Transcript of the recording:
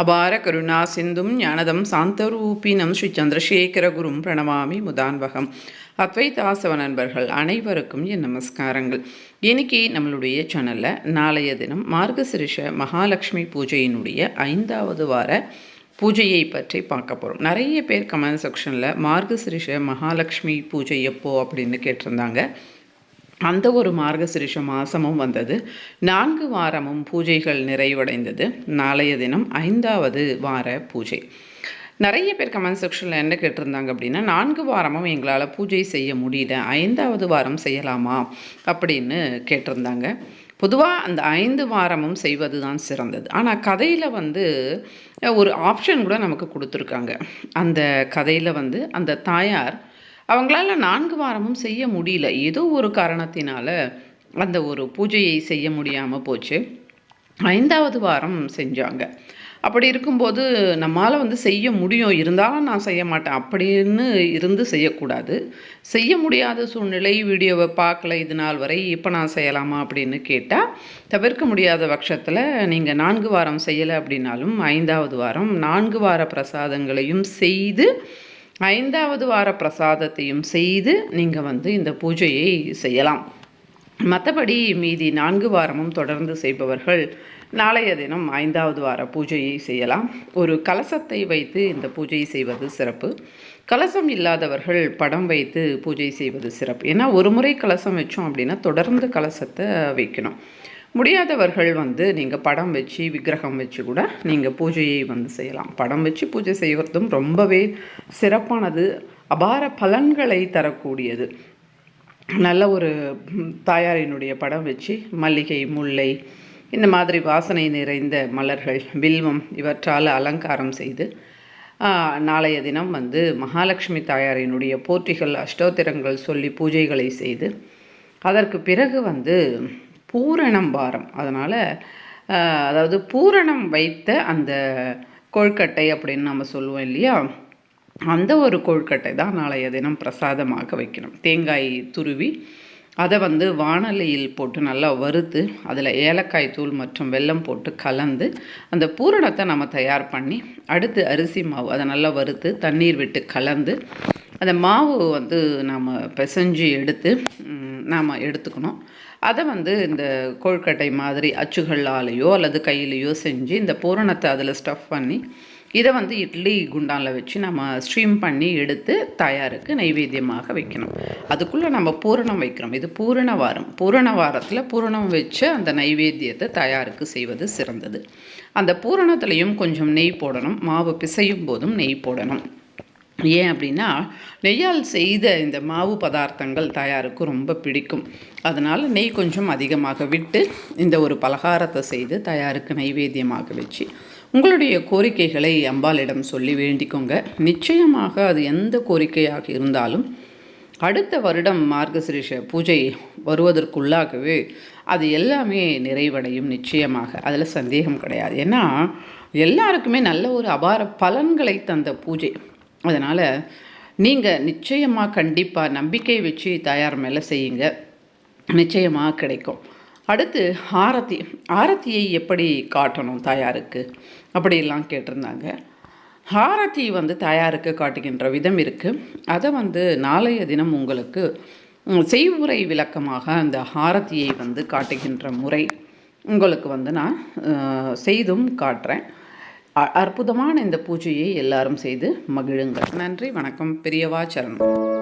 அபார கருணா சிந்தும் ஞானதம் சாந்தரூபினம் ஸ்ரீ சந்திரசேகரகுரும் பிரணமாமி முதான்வகம். அத்வைதாசவ நண்பர்கள் அனைவருக்கும் என் நமஸ்காரங்கள். இன்னைக்கு நம்மளுடைய சேனலில் நாளைய தினம் மார்கசிரிஷ மகாலட்சுமி பூஜையினுடைய ஐந்தாவது வார பூஜையை பற்றி பார்க்க போகிறோம் நிறைய பேர் கமெண்ட் செக்ஷனில் மார்கசிரிஷ மகாலட்சுமி பூஜை எப்போ அப்படின்னு கேட்டிருந்தாங்க. அந்த ஒரு மார்கசிரிஷ மாசமும் வந்தது. நான்கு வாரமும் பூஜைகள் நிறைவடைந்தது. நாளைய தினம் ஐந்தாவது வார பூஜை. நிறைய பேர் கமெண்ட் செக்ஷனில் என்ன கேட்டிருந்தாங்க அப்படின்னா நான்கு வாரமும் எங்களால் பூஜை செய்ய முடியல. ஐந்தாவது வாரம் செய்யலாமா அப்படின்னு கேட்டிருந்தாங்க. பொதுவாக அந்த ஐந்து வாரமும் செய்வது தான் சிறந்தது. ஆனால் கதையில் வந்து ஒரு ஆப்ஷன் கூட நமக்கு கொடுத்துருக்காங்க. அந்த கதையில் வந்து அந்த தாயார் அவங்களால நான்கு வாரமும் செய்ய முடியல. ஏதோ ஒரு காரணத்தினால அந்த ஒரு பூஜையை செய்ய முடியாமல் போச்சு. ஐந்தாவது வாரம் செஞ்சாங்க. அப்படி இருக்கும்போது நம்மளால் வந்து செய்ய முடியும். இருந்தாலும் நான் செய்ய மாட்டேன். அப்படின்னு இருந்து செய்யக்கூடாது. செய்ய முடியாத சூழ்நிலை வீடியோவை பார்க்கல இது நாள் வரை இப்போ நான் செய்யலாமா அப்படின்னு கேட்டால் தவிர்க்க முடியாத பட்சத்தில் நீங்கள் நான்கு வாரம் செய்யலை அப்படின்னாலும் ஐந்தாவது வாரம் நான்கு வார பிரசாதங்களையும் செய்து ஐந்தாவது வார பிரசாதத்தையும் செய்து நீங்கள் வந்து இந்த பூஜையை செய்யலாம். மற்றபடி மீதி நான்கு வாரமும் தொடர்ந்து செய்பவர்கள் நாளைய தினம் ஐந்தாவது வார பூஜையை செய்யலாம். ஒரு கலசத்தை வைத்து இந்த பூஜை செய்வது சிறப்பு. கலசம் இல்லாதவர்கள் படம் வைத்து பூஜை செய்வது சிறப்பு. ஏன்னா ஒரு முறை கலசம் வச்சோம் அப்படின்னா தொடர்ந்து கலசத்தை வைக்கணும். முடியாதவர்கள் வந்து நீங்கள் படம் வச்சு விக்கிரகம் வச்சு கூட நீங்கள் பூஜையை வந்து செய்யலாம். படம் வச்சு பூஜை செய்வதும் ரொம்பவே சிறப்பானது. அபார பலன்களை தரக்கூடியது. நல்ல ஒரு தாயாரினுடைய படம் வச்சு மல்லிகை முல்லை இந்த மாதிரி வாசனை நிறைந்த மலர்கள் வில்வம் இவற்றால் அலங்காரம் செய்து நாளைய தினம் வந்து மகாலட்சுமி தாயாரினுடைய போற்றிகள் அஷ்டோத்திரங்கள் சொல்லி பூஜைகளை செய்து அதற்கு பிறகு வந்து பூரணம் வாரம் அதனால் அதாவது பூரணம் வைத்த அந்த கொழுக்கட்டை அப்படின்னு நம்ம சொல்லுவோம் இல்லையா? அந்த ஒரு கொழுக்கட்டை தான் நாளைய தினம் பிரசாதமாக வைக்கணும். தேங்காய் துருவி அதை வந்து வானலியில் போட்டு நல்லா வறுத்து அதில் ஏலக்காய் தூள் மற்றும் வெல்லம் போட்டு கலந்து அந்த பூரணத்தை நம்ம தயார் பண்ணி அடுத்து அரிசி மாவு அதை நல்லா வறுத்து தண்ணீர் விட்டு கலந்து அந்த மாவு வந்து நாம் பிசைஞ்சு எடுத்து நாம் எடுத்துக்கணும். அதை வந்து இந்த கொழுக்கட்டை மாதிரி அச்சுகளாலேயோ அல்லது கையிலையோ செஞ்சு இந்த பூரணத்தை அதில் ஸ்டஃப் பண்ணி இதை வந்து இட்லி குண்டானில் வச்சு நம்ம ஸ்ட்ரீம் பண்ணி எடுத்து தயாருக்கு நைவேத்தியமாக வைக்கணும். அதுக்குள்ளே நம்ம பூரணம் வைக்கிறோம். இது பூரண வாரம். பூரண வாரத்தில் பூரணம் வச்சு அந்த நைவேத்தியத்தை தயாருக்கு செய்வது சிறந்தது. அந்த பூரணத்துலேயும் கொஞ்சம் நெய் போடணும். மாவு பிசையும் போதும் நெய் போடணும். ஏன் அப்படின்னா நெய்யால் செய்த இந்த மாவு பதார்த்தங்கள் தயாருக்கு ரொம்ப பிடிக்கும். அதனால் நெய் கொஞ்சம் அதிகமாக விட்டு இந்த ஒரு பலகாரத்தை செய்து தயாருக்கு நைவேத்தியமாக வச்சு உங்களுடைய கோரிக்கைகளை அம்பாளிடம் சொல்லி வேண்டிக்கோங்க. நிச்சயமாக அது எந்த கோரிக்கையாக இருந்தாலும் அடுத்த வருடம் மார்கசிரீஷ பூஜை வருவதற்குள்ளாகவே அது எல்லாமே நிறைவடையும் நிச்சயமாக. அதில் சந்தேகம் கிடையாது. ஏன்னா எல்லாருக்குமே நல்ல ஒரு அபார பலன்களை தந்த பூஜை. அதனால் நீங்கள் நிச்சயமாக கண்டிப்பாக நம்பிக்கை வச்சு தயார் மேலே செய்யுங்க. நிச்சயமாக கிடைக்கும். அடுத்து ஆரத்தி ஆரத்தியை எப்படி காட்டணும் தாயாருக்கு? அப்படிலாம் கேட்டிருந்தாங்க. ஆரத்தி வந்து தாயாருக்கு காட்டுகின்ற விதம் இருக்குது அதை வந்து நாளைய தினம் உங்களுக்கு செய்முறை விளக்கமாக அந்த ஆரத்தியை வந்து காட்டுகின்ற முறை உங்களுக்கு வந்து நான் செய்தும் காட்டுறேன். அற்புதமான இந்த பூஜையை எல்லாரும் செய்து மகிழுங்கள். நன்றி வணக்கம் பெரியவா சரணம்.